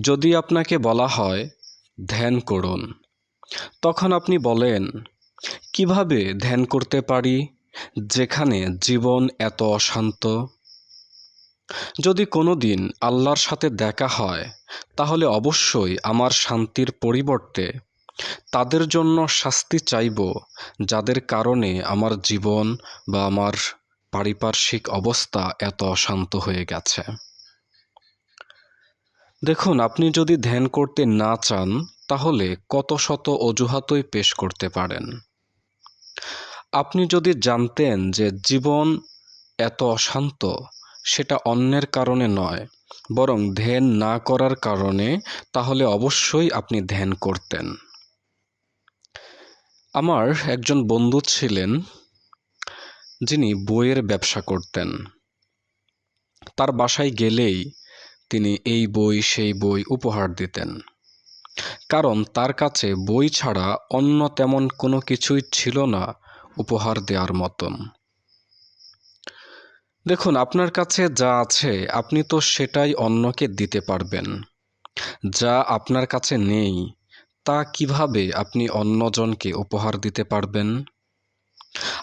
যদি আপনাকে বলা হয়, ধ্যান করুন। তখন আপনি বলেন, কীভাবে ধ্যান করতে পারি যেখানে জীবন এত অশান্ত? যদি কোনো দিন আল্লাহর সাথে দেখা হয়, তাহলে অবশ্যই আমার শান্তির পরিবর্তে তাদের জন্য শাস্তি চাইব যাদের কারণে আমার জীবন বা আমার পারিপার্শ্বিক অবস্থা এত অশান্ত হয়ে গেছে। দেখুন, আপনি যদি ধ্যান করতে না চান, তাহলে কত শত অজুহাতই পেশ করতে পারেন। আপনি যদি জানতেন যে জীবন এত অশান্ত, সেটা অন্যের কারণে নয়, বরং ধ্যান না করার কারণে, তাহলে অবশ্যই আপনি ধ্যান করতেন। আমার একজন বন্ধু ছিলেন, যিনি বইয়ের ব্যবসা করতেন। তার বাসায় গেলেই তিনি এই বই সেই বই উপহার দিতেন। কারণ তার কাছে বই ছাড়া অন্য তেমন কোনো কিছুই ছিল না উপহার দেওয়ার মতন। দেখুন, আপনার কাছে যা আছে, আপনি তো সেটাই অন্যকে দিতে পারবেন। যা আপনার কাছে নেই, তা কীভাবে আপনি অন্যজনকে উপহার দিতে পারবেন?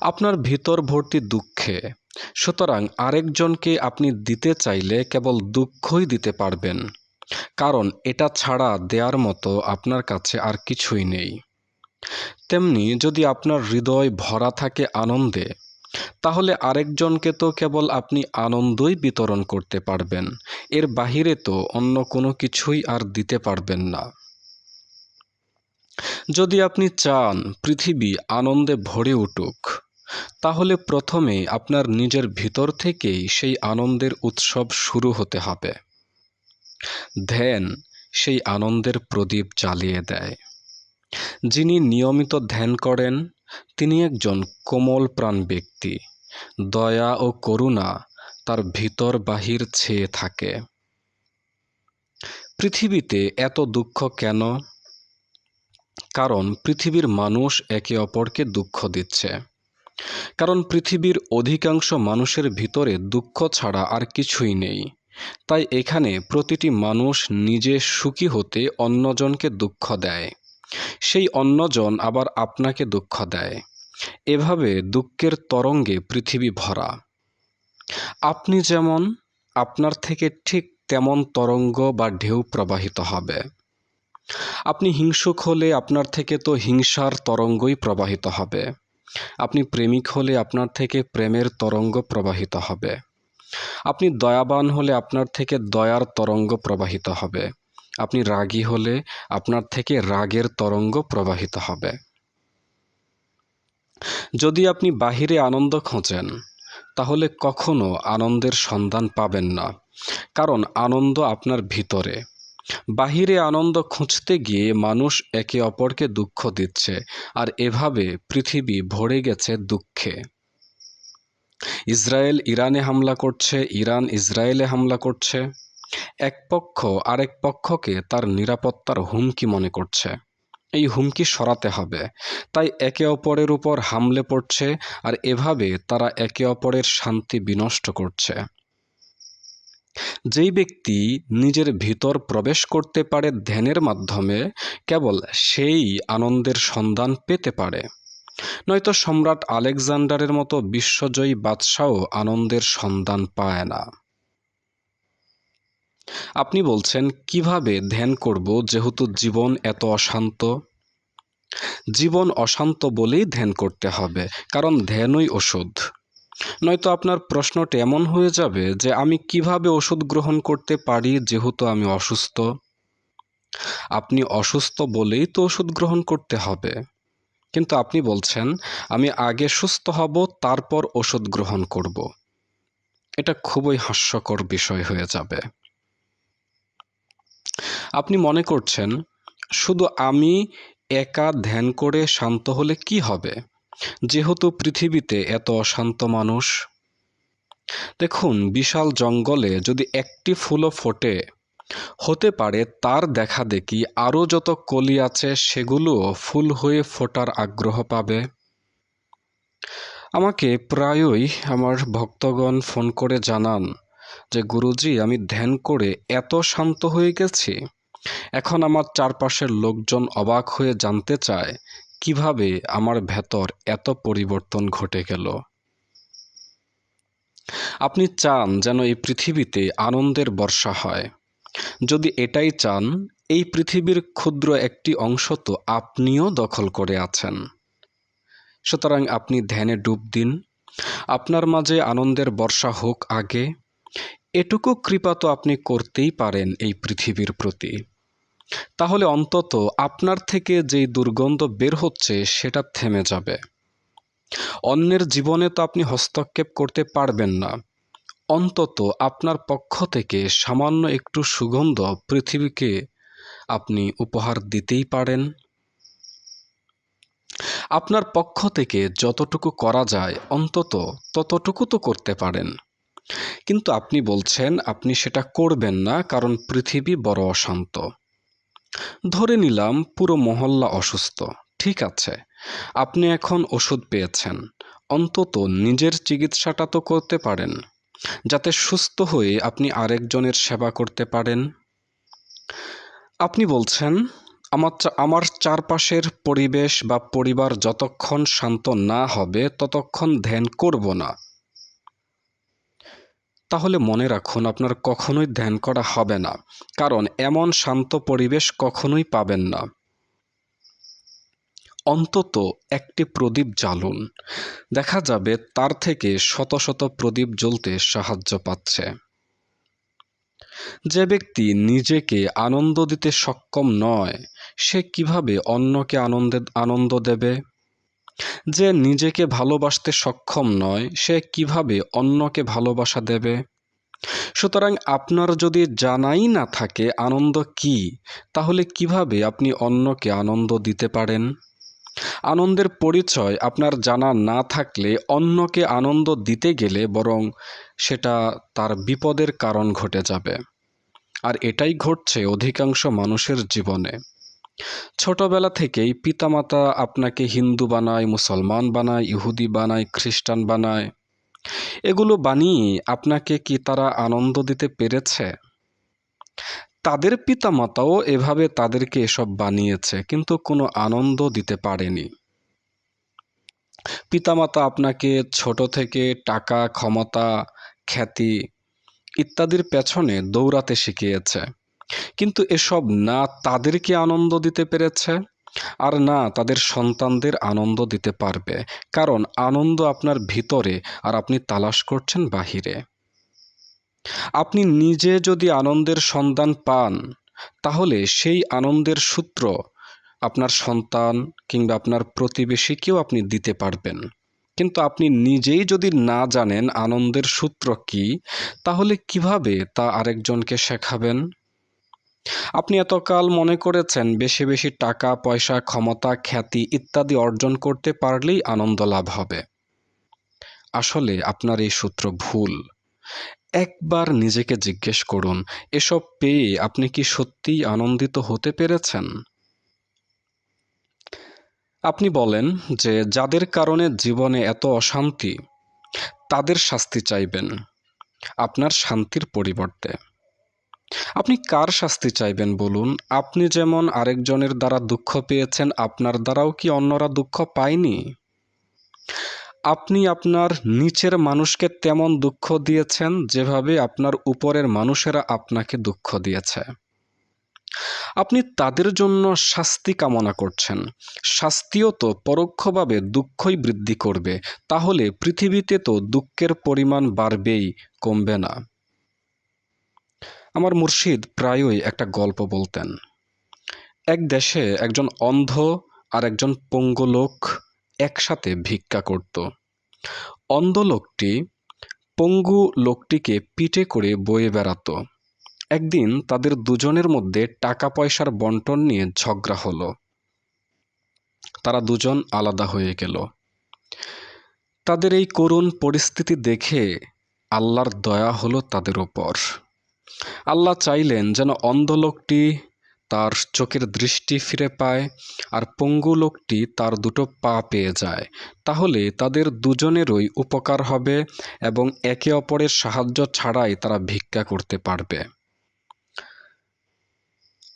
আপনার ভিতর ভর্তি দুঃখে সুতরাং আরেকজনকে আপনি দিতে চাইলে কেবল দুঃখই দিতে পারবেন, কারণ এটা ছাড়া দেওয়ার মতো আপনার কাছে আর কিছুই নেই। তেমনি যদি আপনার হৃদয় ভরা থাকে আনন্দে, তাহলে আরেকজনকে তো কেবল আপনি আনন্দই বিতরণ করতে পারবেন, এর বাহিরে তো অন্য কোনো কিছুই আর দিতে পারবেন না। যদি আপনি চান পৃথিবী আনন্দে ভরে উঠুক তাহলে প্রথমে আপনার নিজের ভিতর থেকেই সেই আনন্দের উৎসব শুরু হতে হবে। ধ্যান সেই আনন্দের প্রদীপ জ্বালিয়ে দেয়। যিনি নিয়মিত ধ্যান করেন, তিনি একজন কোমল প্রাণ ব্যক্তি। দয়া ও করুণা তার ভিতর বাহির ছেয়ে থাকে। পৃথিবীতে এত দুঃখ কেন? কারণ পৃথিবীর মানুষ একে অপরকে দুঃখ দিচ্ছে। কারণ পৃথিবীর অধিকাংশ মানুষের ভিতরে দুঃখ ছাড়া আর কিছুই নেই। তাই এখানে প্রতিটি মানুষ নিজে সুখী হতে অন্যজনকে দুঃখ দেয়। সেই অন্যজন আবার আপনাকে দুঃখ দেয়। এভাবে দুঃখের তরঙ্গে পৃথিবী ভরা। আপনি যেমন আপনার থেকে ঠিক তেমন তরঙ্গ বা ঢেউ প্রবাহিত হবে। আপনি হিংসুক হলে আপনার থেকে তো হিংসার তরঙ্গই প্রবাহিত হবে। আপনি প্রেমিক হলে আপনার থেকে প্রেমের তরঙ্গ প্রবাহিত হবে। আপনি দয়াবান হলে আপনার থেকে দয়ার তরঙ্গ প্রবাহিত হবে। আপনি রাগী হলে আপনার থেকে রাগের তরঙ্গ প্রবাহিত হবে। যদি আপনি বাহিরে আনন্দ খোঁজেন, তাহলে কখনো আনন্দের সন্ধান পাবেন না। কারণ আনন্দ আপনার ভিতরে। বাহিরে আনন্দ খুঁজতে গিয়ে মানুষ একে অপরকে দুঃখ দিচ্ছে, আর এভাবে পৃথিবী ভরে গেছে দুঃখে। ইসরায়েল ইরানে হামলা করছে, ইরান ইসরায়েলে হামলা করছে। এক পক্ষ আরেক পক্ষকে তার নিরাপত্তার হুমকি মনে করছে। এই হুমকি সরাতে হবে। তাই একে অপরের উপর হামলে পড়ছে, আর এভাবে তারা একে অপরের শান্তি বিনষ্ট করছে। যেই ব্যক্তি নিজের ভিতর প্রবেশ করতে পারে ধ্যানের মাধ্যমে, কেবল সেই আনন্দের সন্ধান পেতে পারে। নয়তো সম্রাট আলেকজান্ডারের মতো বিশ্বজয়ী বাদশাও আনন্দের সন্ধান পায় না। আপনি বলছেন, কীভাবে ধ্যান করব যেহেতু জীবন এত অশান্ত? জীবন অশান্ত বলেই ধ্যান করতে হবে, কারণ ধ্যানই ওষুধ। নয়তো আপনার প্রশ্নটি এমন হয়ে যাবে যে আমি কীভাবে ওষুধ গ্রহণ করতে পারি যেহেতু আমি অসুস্থ। আপনি অসুস্থ বলেই তো ওষুধ গ্রহণ করতে হবে। কিন্তু আপনি বলছেন, আমি আগে সুস্থ হব, তারপর ওষুধ গ্রহণ করব। এটা খুবই হাস্যকর বিষয় হয়ে যাবে। আপনি মনে করছেন, শুধু আমি একা ধ্যান করে শান্ত হলে কি হবে? যেহেতু পৃথিবীতে এত অশান্ত মানুষ, দেখুন বিশাল জঙ্গলে যদি একটি ফুলও ফোটে, হতে পারে তার দেখা দেখি আরও যত কলি আছে সেগুলোও ফুল হয়ে ফোটার আগ্রহ পাবে। আমাকে প্রায়ই আমার ভক্তগণ ফোন করে জানান যে, গুরুজি, আমি ধ্যান করে এত শান্ত হয়ে গেছি। এখন আমার চারপাশের লোকজন অবাক হয়ে জানতে চায় কীভাবে আমার ভেতর এত পরিবর্তন ঘটে গেল? আপনি চান যেন এই পৃথিবীতে আনন্দের বর্ষা হয়। যদি এটাই চান, এই পৃথিবীর ক্ষুদ্র একটি অংশ তো আপনিও দখল করে আছেন। সুতরাং আপনি ধ্যানে ডুব দিন। আপনার মাঝে আনন্দের বর্ষা হোক আগে। এটুকু কৃপা তো আপনি করতেই পারেন এই পৃথিবীর প্রতি। তাহলে অন্তত আপনার থেকে যেই দুর্গন্ধ বের হচ্ছে, সেটা থেমে যাবে। অন্যের জীবনে তো আপনি হস্তক্ষেপ করতে পারবেন না। অন্তত আপনার পক্ষ থেকে সামান্য একটু সুগন্ধ পৃথিবীকে আপনি উপহার দিতেই পারেন। আপনার পক্ষ থেকে যতটুকু করা যায়, অন্তত ততটুকু তো করতে পারেন। কিন্তু আপনি বলছেন, আপনি সেটা করবেন না, কারণ পৃথিবী বড় অশান্ত। ধরে নিলাম পুরো মহল্লা অসুস্থ। ঠিক আছে, আপনি এখন ওষুধ পেয়েছেন। অন্তত নিজের চিকিৎসাটা তো করতে পারেন। যাতে সুস্থ হয়ে আপনি আরেকজনের সেবা করতে পারেন। আপনি বলছেন, আমার আমার চারপাশের পরিবেশ বা পরিবার যতক্ষণ শান্ত না হবে, ততক্ষণ ধ্যান করব না। তাহলে মনে রাখুন, আপনার কখনোই ধ্যান করা হবে না, কারণ এমন শান্ত পরিবেশ কখনোই পাবেন না। অন্তত একটি প্রদীপ জ্বালুন। দেখা যাবে তার থেকে শত শত প্রদীপ জ্বলতে সাহায্য পাচ্ছে। যে ব্যক্তি নিজেকে আনন্দ দিতে সক্ষম নয়, সে কীভাবে অন্যকে আনন্দে, আনন্দ দেবে? যে নিজেকে ভালোবাসতে সক্ষম নয়, সে কীভাবে অন্যকে ভালোবাসা দেবে? সুতরাং আপনার যদি জানাই না থাকে আনন্দ কি, তাহলে কীভাবে আপনি অন্যকে আনন্দ দিতে পারেন? আনন্দের পরিচয় আপনার জানা না থাকলে অন্যকে আনন্দ দিতে গেলে বরং সেটা তার বিপদের কারণ ঘটে যাবে। আর এটাই ঘটছে অধিকাংশ মানুষের জীবনে। ছোটবেলা থেকেই পিতামাতা আপনাকে হিন্দু বানায়, মুসলমান বানায়, ইহুদি বানায়, খ্রিস্টান বানায়। এগুলো বানিয়ে আপনাকে কি তারা আনন্দ দিতে পেরেছে? তাদের পিতামাতাও এভাবে তাদেরকে এসব বানিয়েছে, কিন্তু কোনো আনন্দ দিতে পারেনি। পিতামাতা আপনাকে ছোট থেকে টাকা, ক্ষমতা, খ্যাতি ইত্যাদির পেছনে দৌড়াতে শিখিয়েছে। কিন্তু এসব না তাদেরকে আনন্দ দিতে পেরেছে? আর না তাদের সন্তানদের আনন্দ দিতে পারবে। কারণ আনন্দ আপনার ভিতরে আর আপনি তালাশ করছেন বাহিরে। আপনি নিজে যদি আনন্দের সন্ধান পান, তাহলে সেই আনন্দের সূত্র আপনার সন্তান কিংবা আপনার প্রতিবেশীকেও আপনি দিতে পারবেন। কিন্তু আপনি নিজেই যদি না জানেন আনন্দের সূত্র কি, তাহলে কীভাবে তা আরেকজনকে শেখাবেন? আপনি এতকাল মনে করেছেন, বেশি বেশি টাকা, পয়সা, ক্ষমতা, খ্যাতি ইত্যাদি অর্জন করতে পারলেই আনন্দ লাভ হবে। আসলে আপনার এই সূত্র ভুল। একবার নিজেকে জিজ্ঞেস করুন, এসব পেয়ে আপনি কি সত্যিই আনন্দিত হতে পেরেছেন? আপনি বলেন যে, যাদের কারণে জীবনে এত অশান্তি, তাদের শাস্তি চাইবেন, আপনার শান্তির পরিবর্তে। আপনি কার শাস্তি চাইবেন বলুন? আপনি যেমন আরেকজনের দ্বারা দুঃখ পেয়েছেন, আপনার দ্বারাও কি অন্যরা দুঃখ পায়নি? আপনি আপনার নিচের মানুষকে তেমন দুঃখ দিয়েছেন, যেভাবে আপনার উপরের মানুষেরা আপনাকে দুঃখ দিয়েছে। আপনি তাদের জন্য শাস্তি কামনা করছেন। শাস্তিও তো পরোক্ষভাবে দুঃখই বৃদ্ধি করবে। তাহলে পৃথিবীতে তো দুঃখের পরিমাণ বাড়বেই, কমবে না। আমার মুর্শিদ প্রায়ই একটা গল্প বলতেন। এক দেশে একজন অন্ধ আর একজন পঙ্গু লোক একসাথে ভিক্ষা করত। অন্ধ লোকটি পঙ্গু লোকটিকে পিঠে করে বয়ে বেড়াতো। একদিন তাদের দুজনের মধ্যে টাকা পয়সার বন্টন নিয়ে ঝগড়া হলো। তারা দুজন আলাদা হয়ে গেল। তাদের এই করুণ পরিস্থিতি দেখে আল্লাহর দয়া হলো তাদের ওপর। আল্লাহ চাইলেন যেন অন্ধ লোকটি তার চোখের দৃষ্টি ফিরে পায় আর পঙ্গু লোকটি তার দুটো পা পেয়ে যায়। তাহলে তাদের দুজনেরই উপকার হবে এবং একে অপরের সাহায্য ছাড়াই তারা ভিক্ষা করতে পারবে।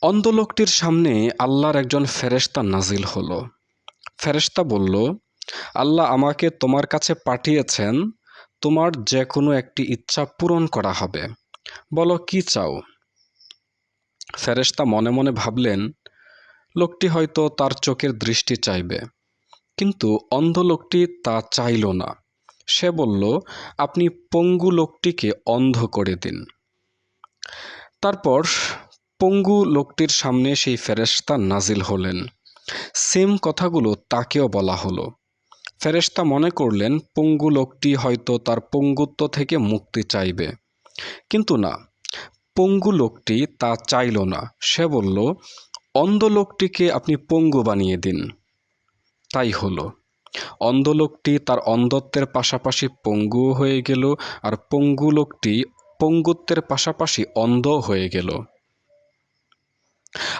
অন্ধ লোকটির সামনে আল্লাহর একজন ফেরেশতা নাজিল হলো। ফেরেশতা বলল, আল্লাহ আমাকে তোমার কাছে পাঠিয়েছেন, তোমার যে কোনো একটি ইচ্ছা পূরণ করা হবে। বলো, কি চাও? ফেরেশতা মনে মনে ভাবলেন, লোকটি হয়তো তার চোখের দৃষ্টি চাইবে। কিন্তু অন্ধ লোকটি তা চাইল না। সে বলল, আপনি পঙ্গু লোকটিকে অন্ধ করে দিন। তারপর পঙ্গু লোকটির সামনে সেই ফেরেশতা নাজিল হলেন। সেম কথাগুলো তাকেও বলা হলো। ফেরেশতা মনে করলেন, পঙ্গু লোকটি হয়তো তার পঙ্গুত্ব থেকে মুক্তি চাইবে। কিন্তু না, পঙ্গু লোকটি তা চাইল না। সে বলল, অন্ধ লোকটিকে আপনি পঙ্গু বানিয়ে দিন। তাই হলো। অন্ধ লোকটি তার অন্ধত্বের পাশাপাশি পঙ্গু হয়ে গেল আর পঙ্গু লোকটি পঙ্গুত্বের পাশাপাশি অন্ধ হয়ে গেল।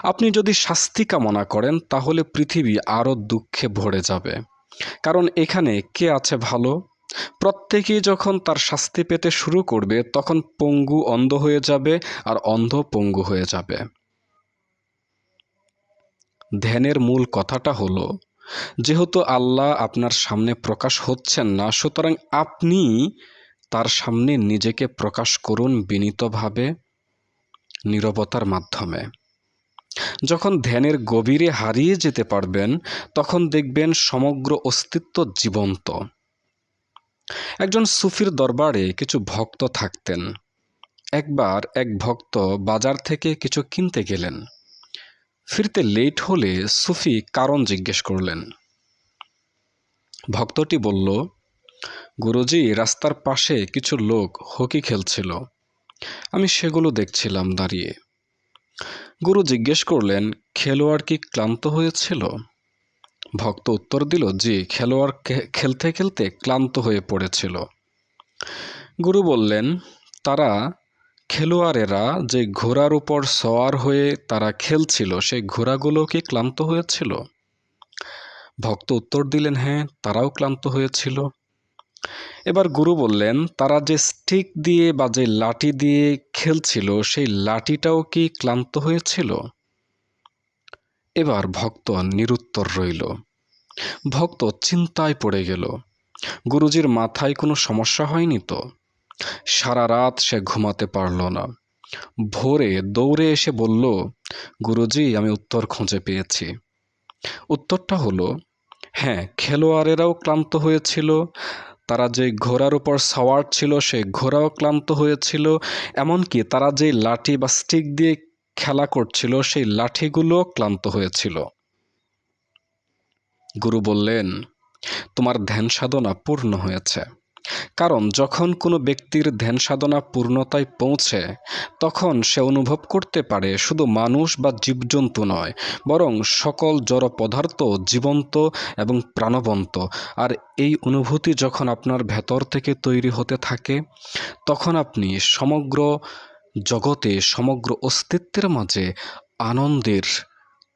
আপনি যদি শাস্তি কামনা করেন, তাহলে পৃথিবী আরও দুঃখে ভরে যাবে। কারণ এখানে কে আছে ভালো? প্রত্যেকেই যখন তার শাস্তি পেতে শুরু করবে, তখন পঙ্গু অন্ধ হয়ে যাবে আর অন্ধ পঙ্গু হয়ে যাবে। ধ্যানের মূল কথাটা হলো, যেহেতু আল্লাহ আপনার সামনে প্রকাশ হচ্ছেন না, সুতরাং আপনি তার সামনে নিজেকে প্রকাশ করুন বিনীতভাবে, নীরবতার মাধ্যমে। যখন ধ্যানের গভীরে হারিয়ে যেতে পারবেন, তখন দেখবেন সমগ্র অস্তিত্ব জীবন্ত। একজন সুফির দরবারে কিছু ভক্ত থাকতেন। একবার এক ভক্ত বাজার থেকে কিছু কিনতে গেলেন। ফিরতে লেট হলে সুফি কারণ জিজ্ঞেস করলেন। ভক্তটি বলল, গুরুজি, রাস্তার পাশে কিছু লোক হকি খেলছিল। আমি সেগুলো দেখছিলাম দাঁড়িয়ে। গুরু জিজ্ঞেস করলেন, খেলোয়াড় কি ক্লান্ত হয়েছিল? ভক্ত উত্তর দিল জি খেলোয়াড় খেলতে খেলতে ক্লান্ত হয়ে পড়েছিল। গুরু বললেন, তারা, খেলোয়াড়েরা যে ঘোড়ার উপর সওয়ার হয়ে তারা খেলছিল সেই ঘোড়াগুলো কি ক্লান্ত হয়েছিল? ভক্ত উত্তর দিলেন হ্যাঁ তারাও ক্লান্ত হয়েছিল। এবার গুরু বললেন, তারা যে স্টিক দিয়ে বা যে লাঠি দিয়ে খেলছিল, সেই লাঠিটাও কি ক্লান্ত হয়েছিল? এবার ভক্ত নিরুত্তর রইল। ভক্ত চিন্তায় পড়ে গেল। গুরুজির মাথায় কোনো সমস্যা হয়নি তো? সারা রাত সে ঘুমাতে পারল না। ভোরে দৌড়ে এসে বলল, গুরুজি, আমি উত্তর খুঁজে পেয়েছি। উত্তরটা হলো হ্যাঁ খেলোয়াড়েরাও ক্লান্ত হয়েছিল। তারা যে ঘোড়ার উপর সাওয়ার ছিল, সে ঘোড়াও ক্লান্ত হয়েছিল। এমনকি তারা যে লাঠি বা স্টিক দিয়ে খেলা করছিল, সেই লাঠিগুলো ক্লান্ত হয়েছিল। গুরু বললেন, তোমার ধ্যান সাধনা পূর্ণ হয়েছে। কারণ যখন কোনো ব্যক্তির ধ্যান সাধনা পূর্ণতায় পৌঁছে, তখন সে অনুভব করতে পারে শুধু মানুষ বা জীবজন্তু নয়, বরং সকল জড় পদার্থ জীবন্ত এবং প্রাণবন্ত। আর এই অনুভূতি যখন আপনার ভেতর থেকে তৈরি হতে থাকে, তখন আপনি সমগ্র জগতে সমগ্র অস্তিত্বের মাঝে আনন্দের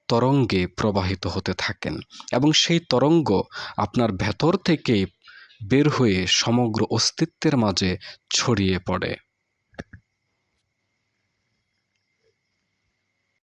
তরঙ্গে প্রবাহিত হতে থাকেন এবং সেই তরঙ্গ আপনার ভেতর থেকে বের হয়ে সমগ্র অস্তিত্বের মাঝে ছড়িয়ে পড়ে।